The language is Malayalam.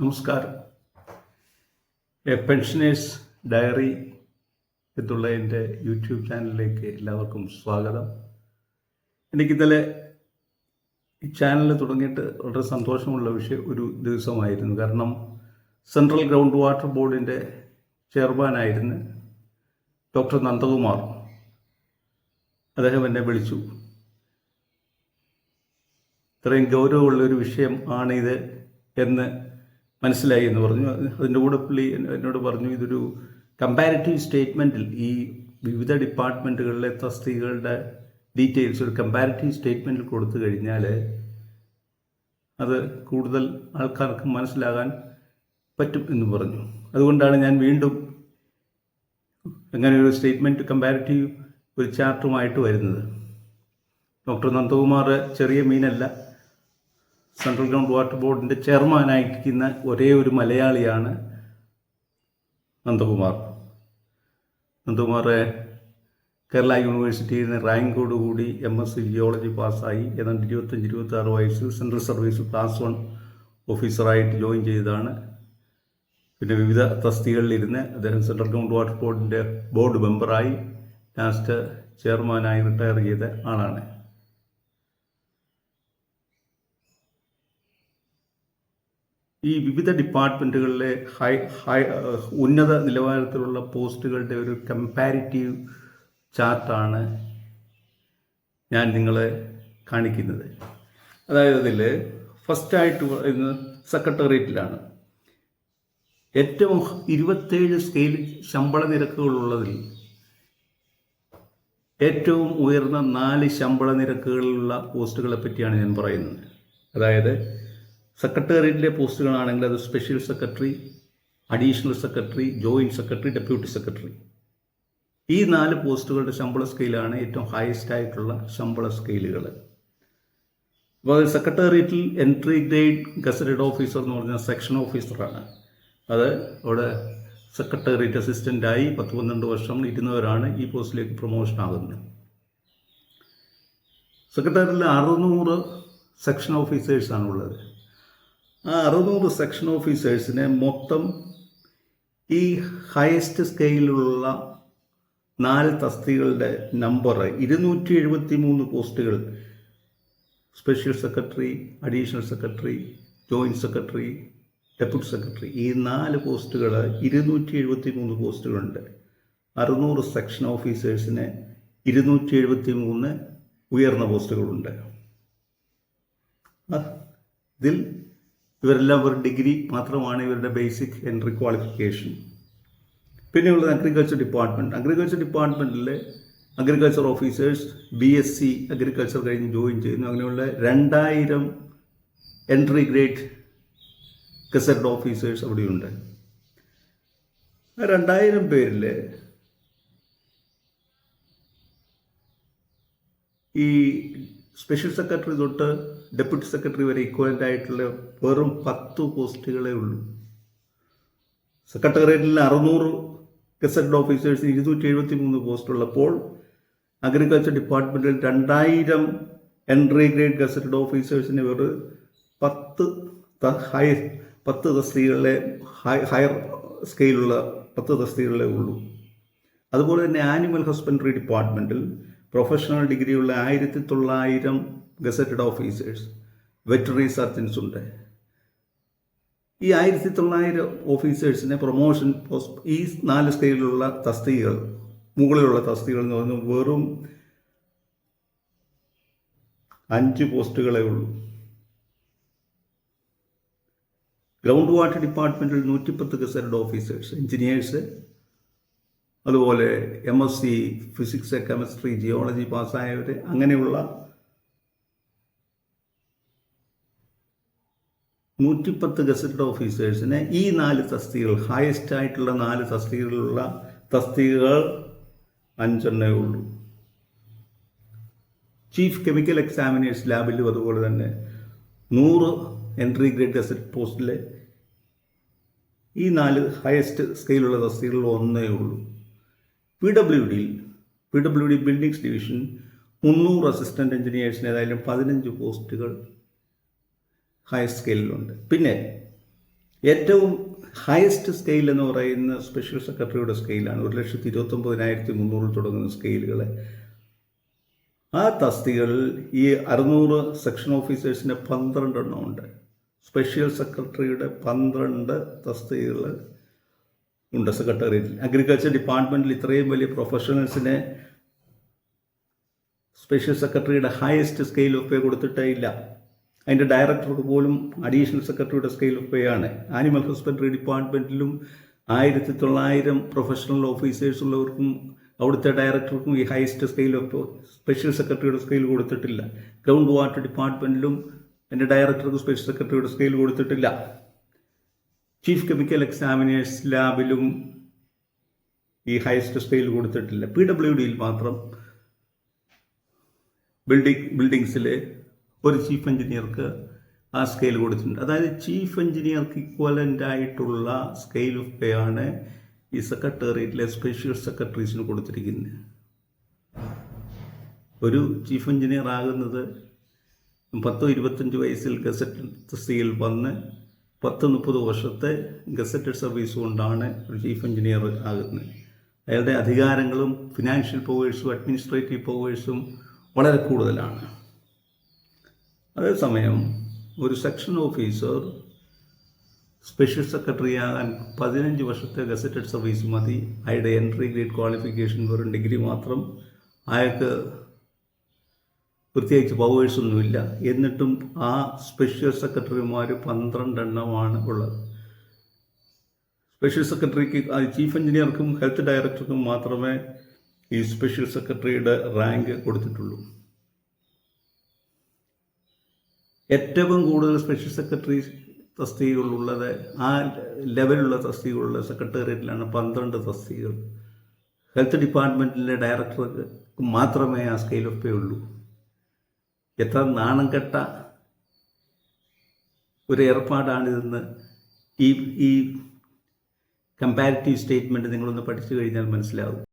നമസ്കാരം. എ പെൻഷനേഴ്സ് ഡയറി എന്നുള്ള എന്റെ യൂട്യൂബ് ചാനലിലേക്ക് എല്ലാവർക്കും സ്വാഗതം. എനിക്കിന്നലെ ഈ ചാനൽ തുടങ്ങിയിട്ട് വളരെ സന്തോഷമുള്ള വിഷയം ഒരു ദിവസമായിരുന്നു. കാരണം സെൻട്രൽ ഗ്രൗണ്ട് വാട്ടർ ബോർഡിന്റെ ചെയർമാനായിരുന്നു ഡോക്ടർ നന്ദകുമാർ അദ്ദേഹം എന്നെ വിളിച്ചു. ഇത്രയും ഗൗരവമുള്ളൊരു വിഷയം ആണിത് എന്ന് മനസ്സിലായി എന്ന് പറഞ്ഞു. അതിന്റെ കൂടെ പുള്ളി എന്നോട് പറഞ്ഞു ഇതൊരു കമ്പാരിറ്റീവ് സ്റ്റേറ്റ്മെന്റിൽ ഈ വിവിധ ഡിപ്പാർട്ട്മെന്റുകളിലെ തസ്തികകളുടെ ഡീറ്റെയിൽസ് ഒരു കമ്പാരിറ്റീവ് സ്റ്റേറ്റ്മെന്റിൽ കൊടുത്തു കഴിഞ്ഞാൽ അത് കൂടുതൽ ആൾക്കാർക്ക് മനസ്സിലാകാൻ പറ്റും എന്ന് പറഞ്ഞു. അതുകൊണ്ടാണ് ഞാൻ വീണ്ടും അങ്ങനെ ഒരു സ്റ്റേറ്റ്മെന്റ് കമ്പാരിറ്റീവ് ഒരു ചാർട്ടുമായിട്ട് വരുന്നത്. ഡോക്ടർ നന്ദകുമാർ ചെറിയ മീനല്ല. സെൻട്രൽ ഗ്രൗണ്ട് വാട്ടർ ബോർഡിന്റെ ചെയർമാനായിരിക്കുന്ന ഒരേ ഒരു മലയാളിയാണ് നന്ദകുമാർ. നന്ദകുമാർ കേരള യൂണിവേഴ്സിറ്റിയിൽ നിന്ന് റാങ്കോടുകൂടി എം എസ് സി ജിയോളജി പാസ്സായി. ഏതാണ്ട് ഇരുപത്തഞ്ച് ഇരുപത്തി ആറ് വയസ്സിൽ സെൻട്രൽ സർവീസ് ക്ലാസ് വൺ ഓഫീസറായിട്ട് ജോയിൻ ചെയ്തതാണ്. പിന്നെ വിവിധ തസ്തികളിലിരുന്ന് അദ്ദേഹം സെൻട്രൽ ഗ്രൗണ്ട് വാട്ടർ ബോർഡിന്റെ ബോർഡ് മെമ്പറായി ലാസ്റ്റ് ചെയർമാനായി റിട്ടയർ ചെയ്ത ആളാണ്. ഈ വിവിധ ഡിപ്പാർട്ട്മെന്റുകളിലെ ഹൈ ഹൈ ഉന്നത നിലവാരത്തിലുള്ള പോസ്റ്റുകളുടെ ഒരു കമ്പാരിറ്റീവ് ചാർട്ടാണ് ഞാൻ നിങ്ങളെ കാണിക്കുന്നത്. അതായത് അതിൽ ഫസ്റ്റായിട്ട് ഇന്ന് സെക്രട്ടേറിയറ്റിലാണ്. ഏറ്റവും ഇരുപത്തേഴ് സ്കെയിൽ ശമ്പള നിരക്കുകളുള്ളതിൽ ഏറ്റവും ഉയർന്ന നാല് ശമ്പള നിരക്കുകളിലുള്ള പോസ്റ്റുകളെ പറ്റിയാണ് ഞാൻ പറയുന്നത്. അതായത് സെക്രട്ടേറിയറ്റിലെ പോസ്റ്റുകളാണെങ്കിൽ അത് special secretary additional secretary joint secretary deputy secretary. ഈ നാല് പോസ്റ്റുകളുടെ ശമ്പള സ്കെയിലാണ് ഏറ്റവും ഹയസ്റ്റ് ആയിട്ടുള്ള ശമ്പള സ്കെയിലുകൾ. അപ്പോൾ സെക്രട്ടേറിയറ്റിൽ എൻട്രി ഗ്രേഡ് ഗസറ്റഡ് ഓഫീസർ എന്ന് പറഞ്ഞാൽ സെക്ഷൻ ഓഫീസറാണ്. അത് അവിടെ സെക്രട്ടേറിയറ്റ് അസിസ്റ്റന്റായി പത്ത് പന്ത്രണ്ട് വർഷം ഇരുന്നവരാണ് ഈ പോസ്റ്റിലേക്ക് പ്രൊമോഷൻ ആകുന്നത്. സെക്രട്ടേറിയറ്റിൽ അറുന്നൂറ് സെക്ഷൻ ഓഫീസേഴ്സാണ് ഉള്ളത്. ആ അറുന്നൂറ് സെക്ഷൻ ഓഫീസേഴ്സിനെ മൊത്തം ഈ ഹയസ്റ്റ് സ്കെയിലുള്ള നാല് തസ്തികളുടെ നമ്പർ ഇരുന്നൂറ്റി എഴുപത്തി മൂന്ന് പോസ്റ്റുകൾ special secretary additional secretary joint secretary deputy secretary ഈ നാല് പോസ്റ്റുകൾ ഇരുന്നൂറ്റി എഴുപത്തി മൂന്ന് പോസ്റ്റുകളുണ്ട് അറുന്നൂറ് സെക്ഷൻ ഓഫീസേഴ്സിന് ഇരുന്നൂറ്റി എഴുപത്തി മൂന്ന് ഉയർന്ന പോസ്റ്റുകളുണ്ട് ഇതിൽ ഇവരെല്ലാം ഒരു ഡിഗ്രി മാത്രമാണ് ഇവരുടെ ബേസിക് എൻട്രി ക്വാളിഫിക്കേഷൻ പിന്നെയുള്ളത് അഗ്രികൾച്ചർ ഡിപ്പാർട്ട്മെന്റ് അഗ്രികൾച്ചർ ഡിപ്പാർട്ട്മെന്റിൽ agriculture officers B S C agriculture കഴിഞ്ഞ് ജോയിൻ ചെയ്യുന്നു. അങ്ങനെയുള്ള രണ്ടായിരം എൻട്രി ഗ്രേഡ് ഗസറ്റ് ഓഫീസേഴ്സ് അവിടെയുണ്ട്. ആ രണ്ടായിരം പേരിൽ ഈ സ്പെഷ്യൽ സെക്രട്ടറി തൊട്ട് ഡെപ്യൂട്ടി സെക്രട്ടറി വരെ ഇക്വലന്റ് ആയിട്ടുള്ള വെറും പത്ത് പോസ്റ്റുകളേ ഉള്ളൂ. സെക്രട്ടേറിയറ്റിൽ അറുന്നൂറ് ഗസറ്റഡ് ഓഫീസേഴ്സ് ഇരുന്നൂറ്റി എഴുപത്തി മൂന്ന് പോസ്റ്റ് ഉള്ളപ്പോൾ അഗ്രികൾച്ചർ ഡിപ്പാർട്ട്മെന്റിൽ രണ്ടായിരം എൻട്രി ഗ്രേഡ് ഗസറ്റഡ് ഓഫീസേഴ്സിന് വെറും പത്ത് ഹൈ പത്ത് തസ്തികളിലെ ഹയർ സ്കെയിലുള്ള പത്ത് തസ്തികളിലേ ഉള്ളൂ. അതുപോലെ തന്നെ ആനിമൽ ഹസ്ബൻഡറി ഡിപ്പാർട്ട്മെന്റിൽ പ്രൊഫഷണൽ ഡിഗ്രിയുള്ള ആയിരത്തി തൊള്ളായിരം ഗസറ്റഡ് ഓഫീസേഴ്സ് വെറ്ററി സർജൻസ് ഉണ്ട്. ഈ ആയിരത്തി തൊള്ളായിരം ഓഫീസേഴ്സിനെ പ്രൊമോഷൻ പോസ്റ്റ് ഈ നാല് സ്കെയിലുള്ള തസ്തികകൾ മുകളിലുള്ള തസ്തികൾ എന്ന് പറയുന്നത് വെറും അഞ്ച് പോസ്റ്റുകളേ ഉള്ളൂ. ഗ്രൗണ്ട് വാട്ടർ ഡിപ്പാർട്ട്മെന്റിൽ നൂറ്റിപ്പത്ത് ഗസറ്റഡ് ഓഫീസേഴ്സ് എഞ്ചിനീയേഴ്സ് അതുപോലെ M S C physics chemistry geology പാസ്സായവർ അങ്ങനെയുള്ള നൂറ്റിപ്പത്ത് ഗസറ്റഡ് ഓഫീസേഴ്സിന് ഈ നാല് തസ്തികൾ ഹയസ്റ്റ് ആയിട്ടുള്ള നാല് തസ്തികളിലുള്ള തസ്തികകൾ അഞ്ചെണ്ണേ ഉള്ളൂ. ചീഫ് കെമിക്കൽ എക്സാമിനേഴ്സ് ലാബിലും അതുപോലെ തന്നെ നൂറ് എൻട്രി ഗ്രേഡ് ഗസറ്റ് പോസ്റ്റിലെ ഈ നാല് ഹയസ്റ്റ് സ്കെയിലുള്ള തസ്തികളിൽ ഒന്നേ ഉള്ളൂ. പി ഡബ്ല്യു ഡിയിൽ P W D buildings division മുന്നൂറ് അസിസ്റ്റന്റ് എഞ്ചിനീയേഴ്സിന് ഏതായാലും പതിനഞ്ച് പോസ്റ്റുകൾ ഹയർ സ്കെയിലുണ്ട് പിന്നെ ഏറ്റവും ഹയസ്റ്റ് സ്കെയിൽ എന്ന് പറയുന്ന സ്പെഷ്യൽ സെക്രട്ടറിയുടെ സ്കെയിലാണ് ഒരു ലക്ഷത്തി ഇരുപത്തൊമ്പതിനായിരത്തി മുന്നൂറിൽ തുടങ്ങുന്ന സ്കെയിലുകൾ ആ തസ്തികളിൽ ഈ അറുന്നൂറ് സെക്ഷൻ ഓഫീസേഴ്സിന്റെ പന്ത്രണ്ടെണ്ണം ഉണ്ട്. സ്പെഷ്യൽ സെക്രട്ടറിയുടെ പന്ത്രണ്ട് തസ്തികകൾ ഉണ്ട് സെക്രട്ടേറിയറ്റിൽ. അഗ്രികൾച്ചർ ഡിപ്പാർട്ട്മെന്റിൽ ഇത്രയും വലിയ പ്രൊഫഷണൽസിനെ സ്പെഷ്യൽ സെക്രട്ടറിയുടെ ഹയസ്റ്റ് സ്കെയിൽ ഓഫ് പേ കൊടുത്തിട്ടേ ഇല്ല. അതിന്റെ ഡയറക്ടർക്ക് പോലും അഡീഷണൽ സെക്രട്ടറിയുടെ സ്കെയിൽ ഓഫ് പേ ആണ്. ആനിമൽ ഹസ്ബൻഡറി ഡിപ്പാർട്ട്മെന്റിലും ആയിരത്തി തൊള്ളായിരം പ്രൊഫഷണൽ ഓഫീസേഴ്സ് ഉള്ളവർക്കും അവിടുത്തെ ഡയറക്ടർക്കും ഈ ഹയസ്റ്റ് സ്കെയിൽ ഓഫ് സ്പെഷ്യൽ സെക്രട്ടറിയുടെ സ്കെയിൽ കൊടുത്തിട്ടില്ല. ഗ്രൗണ്ട് വാട്ടർ ഡിപ്പാർട്ട്മെന്റിലും എന്റെ ഡയറക്ടർക്ക് സ്പെഷ്യൽ സെക്രട്ടറിയുടെ സ്കെയിൽ കൊടുത്തിട്ടില്ല. ചീഫ് കെമിക്കൽ എക്സാമിനേഴ്സ് ലാബിലും ഈ ഹയസ്റ്റ് സ്കെയിൽ കൊടുത്തിട്ടില്ല. പി ഡബ്ല്യു ഡിയിൽ മാത്രം ബിൽഡിംഗ് ബിൽഡിങ്സിൽ ഒരു ചീഫ് എഞ്ചിനീയർക്ക് ആ സ്കെയിൽ കൊടുത്തിട്ടുണ്ട്. അതായത് ചീഫ് എഞ്ചിനീയർക്ക് ഇക്വലന്റ് ആയിട്ടുള്ള സ്കെയിൽ ഓഫ് പേ ആണ് ഈ സെക്രട്ടേറിയറ്റിലെ സ്പെഷ്യൽ സെക്രട്ടറീസിന് കൊടുത്തിരിക്കുന്നത് ഒരു ചീഫ് എഞ്ചിനീയർ ആകുന്നത് പത്തോ ഇരുപത്തഞ്ച് വയസ്സിൽ ഗസറ്റ് തസ്തികയിൽ വന്ന് പത്ത് മുപ്പത് വർഷത്തെ ഗസറ്റഡ് സർവീസ് കൊണ്ടാണ് ഒരു ചീഫ് എഞ്ചിനീയർ ആകുന്നത്. അയാളുടെ അധികാരങ്ങളും ഫിനാൻഷ്യൽ പവേഴ്സും അഡ്മിനിസ്ട്രേറ്റീവ് പവേഴ്സും വളരെ കൂടുതലാണ്. അതേസമയം ഒരു സെക്ഷൻ ഓഫീസർ സ്പെഷ്യൽ സെക്രട്ടറി ആകാൻ പതിനഞ്ച് വർഷത്തെ ഗസറ്റഡ് സർവീസ് മതി. അയാളുടെ എൻട്രി ഗ്രേഡ് ക്വാളിഫിക്കേഷൻ വെറും ഡിഗ്രി മാത്രം. അയാൾക്ക് പ്രത്യേകിച്ച് പവേഴ്സൊന്നുമില്ല എന്നിട്ടും ആ സ്പെഷ്യൽ സെക്രട്ടറിമാർ പന്ത്രണ്ടെണ്ണമാണ് ഉള്ളത്. സ്പെഷ്യൽ സെക്രട്ടറിക്ക് ചീഫ് എഞ്ചിനീയർക്കും ഹെൽത്ത് ഡയറക്ടർക്കും മാത്രമേ ഈ സ്പെഷ്യൽ സെക്രട്ടറിയുടെ റാങ്ക് കൊടുത്തിട്ടുള്ളൂ. ഏറ്റവും കൂടുതൽ സ്പെഷ്യൽ സെക്രട്ടറി തസ്തികകളുള്ളത് ആ ലെവലുള്ള തസ്തികകളുള്ള സെക്രട്ടേറിയറ്റിലാണ് പന്ത്രണ്ട് തസ്തികകൾ. ഹെൽത്ത് ഡിപ്പാർട്ട്മെന്റിലെ ഡയറക്ടർക്ക് മാത്രമേ ആ പേ ഉള്ളൂ. എത്ര നാണം കെട്ട ഒരു ഏർപ്പാടാണിതെന്ന് ഈ ഈ കമ്പാരിറ്റീവ് സ്റ്റേറ്റ്മെന്റ് നിങ്ങളൊന്ന് പഠിച്ചു കഴിഞ്ഞാൽ മനസ്സിലാവും.